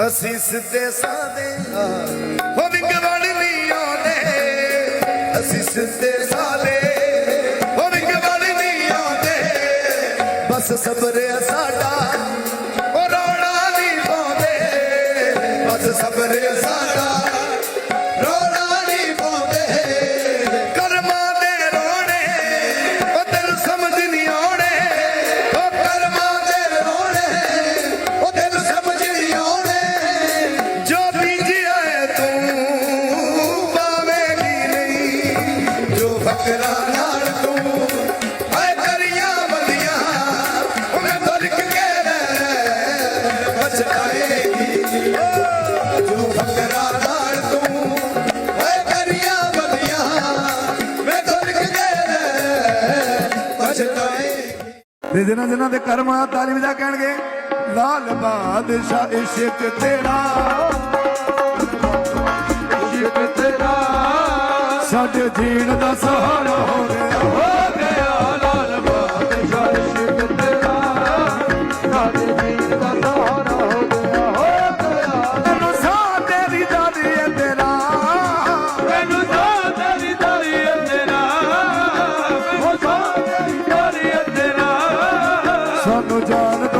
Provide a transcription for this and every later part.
ਅਸੀਂ ਸਿੱਧੇ ਸਾਦੇ ਉਹ ਵਿੰਗ ਵੜ ਨਹੀਂ ਆਉਂਦੇ। ਅਸੀਂ ਸਿੱਧੇ ਸਾਦੇ। ਉਹ ਵਿੰਗ ਵੜ ਨਹੀਂ ਆਉਂਦੇ। ਬਸ ਸਬਰ ਸਾਡਾ। ਉਹ ਰੋਣਾ ਨਹੀਂ ਪਾਉਂਦੇ। ਬਸ ਸਬਰ ਬਚਾਏਗੀ ਤੇ ਜਿਨ੍ਹਾਂ ਜਿਨ੍ਹਾਂ ਦੇ ਕਰਮ ਆ ਤਾਲੀਮ ਦਾ ਕਹਿਣਗੇ ਲਾਲ ਬਾਦਸ਼ਾਹ ਇਸ਼ਕ ਤੇਰਾ। ਇਸ਼ਕ ਤੇਰਾ। ਸਾਡੇ ਜੀਣ ਦਾ ਸਹਾਰਾ ਹੋ ਗਿਆ জানো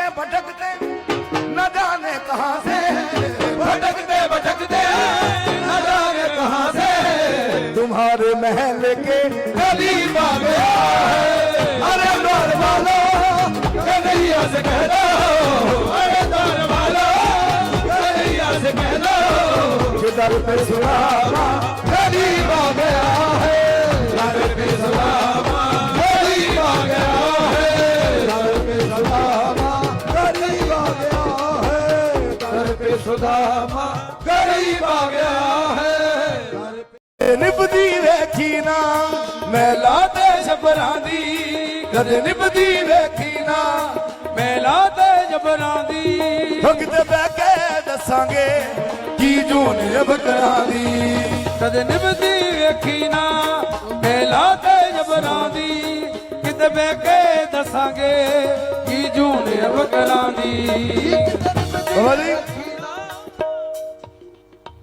भटकते भटकते न जाने कहाँ से। भटकते भटकते न जाने कहाँ से। तुम्हारे महल के आ गया है अरे द्वार वालो कन्हैया से कह दो। अरे द्वार वालो कन्हैया से कह दो। दर पे सुरामा करीब आ गया है। दर पे सुदामा ਸੁਦਾਮਾ ਗਰੀਬ ਆ ਗਿਆ ਹੈ। ਨਿਭਦੀ ਵੇਖੀ ਨਾ ਮੈਲਾ ਤੇ ਜਬਰਾਂ ਦੀ। ਕਦੇ ਨਿਭਦੀ ਵੇਖੀ ਨਾ ਮੈਲਾ ਤੇ ਜਬਰਾਂ ਦੀ। ਤੇ ਬਹਿ ਕੇ ਦੱਸਾਂਗੇ ਕੀ ਜੂਨ ਜਬਰਾਂ ਦੀ। ਕਦੇ ਨਿਭਦੀ ਵੇਖੀ ਨਾ ਮੈਲਾ ਤੇ ਜਬਰਾਂ ਦੀ। ਕਿਤੇ ਬਹਿ ਕੇ ਦੱਸਾਂਗੇ ਕੀ ਜੂਨ ਜਬਰਾਂ ਦੀ। ਬੋਲੀ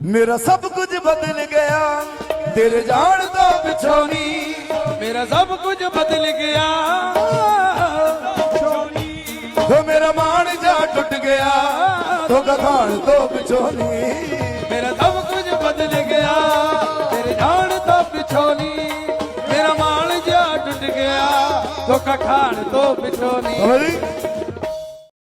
ਮੇਰਾ ਸਭ ਕੁਝ ਬਦਲ ਗਿਆ। ਤੇਰੇ ਜਾਣ ਤੋਂ ਪਿਛੋਂ ਨਹੀਂ ਮੇਰਾ ਸਭ ਕੁਝ ਬਦਲ ਗਿਆ। ਹੋ ਮੇਰਾ ਮਾਣ ਜਾ ਟੁੱਟ ਗਿਆ। ਤੋ ਗਖਾਣ ਤੋਂ ਪਿਛੋਂ ਨਹੀਂ ਮੇਰਾ ਸਭ ਕੁਝ ਬਦਲ ਗਿਆ। ਤੇਰੇ ਜਾਣ ਤੋਂ ਪਿਛੋਂ ਨਹੀਂ ਮੇਰਾ ਮਾਲ ਜਿਹਾ ਟੁੱਟ ਗਿਆ। ਧੋਖਾ ਖਾਣ ਤੋਂ ਪਿਛੋਂ ਨਹੀਂ ਜੀ